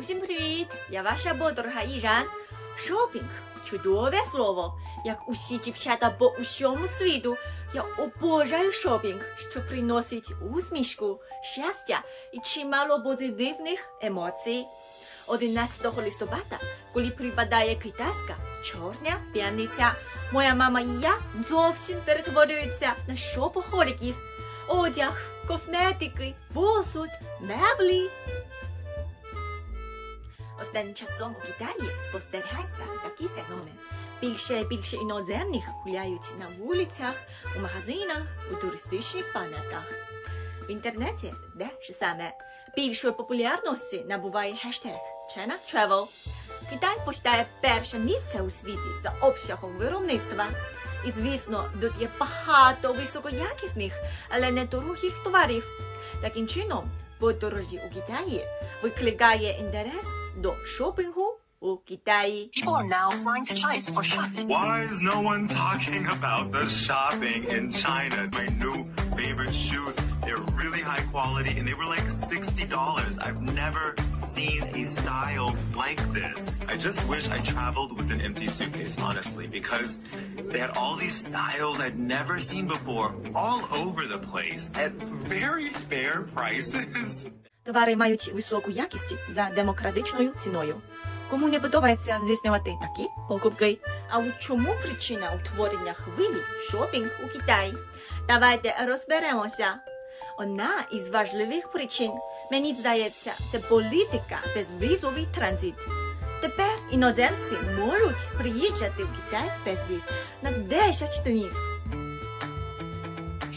Усім привіт! Я ваша подруга Іжан. Шопінг чудове слово. Як усі дівчата по усьому світу. Я обожаю шопінг, що приносить усмішку, щастя і чимало позитивних емоцій. 11 листопада, коли припадає китайська чорна п'яниця, моя мама і я зовсім перетворюються на шопохоліків. Одяг, косметики, посуд, меблі. Останнім часом у Китаї спостерігається такий феномен. Більше і більше іноземних гуляють на вулицях, у магазинах, у туристичних пам'ятках. В інтернеті, де ж саме більшої популярності набуває хештег China Travel. Китай посідає перше місце у світі за обсягом виробництва. І, звісно, тут є багато високоякісних, але не дорогих товарів. Таким чином, подорожі у Китаї викликає інтерес до шопінгу People are now flying to China for shopping. Why is no one talking about the shopping in China? My new favorite shoes. They're really high quality and they were like $60. I've never seen a style like this. I just wish I traveled with an empty suitcase, honestly, because they had all these styles I'd never seen before all over the place at very fair prices. Товари мають високу якість за демократичною ціною. Кому не подобається здійснювати такі покупки? А у чому причина утворення хвилі шопінг у Китаї? Давайте розберемося. Одна із важливих причин, мені здається, це політика безвізовий транзит. Тепер іноземці можуть приїжджати в Китай без віз на 10 днів.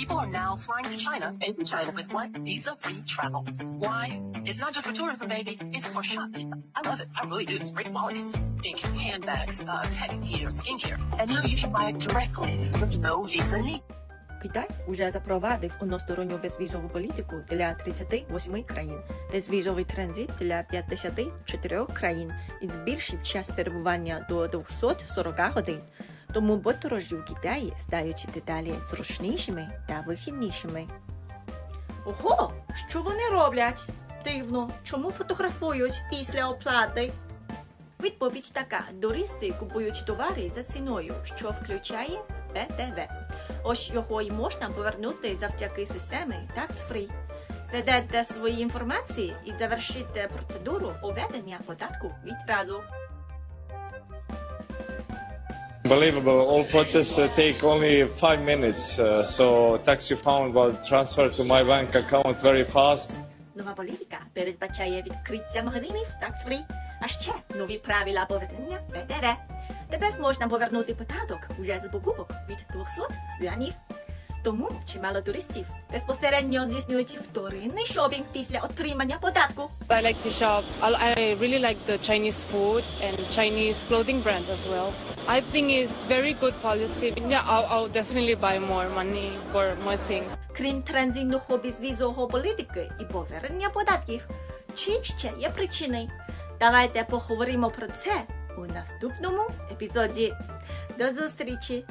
People are now flying to China and in China with what? Visa-free travel. Why? It's not just for tourism, baby. It's for shopping. I love it. I really do. It's great quality. Think handbags, uh, tech gear, skincare. And now you can buy it directly with no visa need. Китай уже запровадив односторонню безвізову політику для 38 країн, безвізовий транзит для 54 країн і збільшив час перебування до 240 годин. Тому подорожі в Китаї стають дедалі зручнішими та вихіднішими. Ого, що вони роблять? Дивно, чому фотографують після оплати? Відповідь така: туристи купують товари за ціною, що включає ПТВ. Ось його й можна повернути завдяки системі Tax Free. Ведете свої інформації і завершите процедуру уведення податку відразу. Unbelievable. All process uh, take only five minutes. Uh, so tax refund will transfer to my bank account very fast. Нова політика передбачає відкриття магазинів Tax Free, а ще нові правила поведення ПТВ. Тепер можна повернути податок уже з покупок від 200 юанів. Тому чимало туристів безпосередньо здійснюють вторинний шопінг після отримання податку. I like to shop. I, I really like the Chinese food and Chinese clothing brands as well. I think it's very good policy. Yeah, I'll, I'll definitely buy more money for more things. Крім транзитного безвізового політики і повернення податків, чи ще є причини? Давайте поговоримо про це у наступному епізоді. До зустрічі!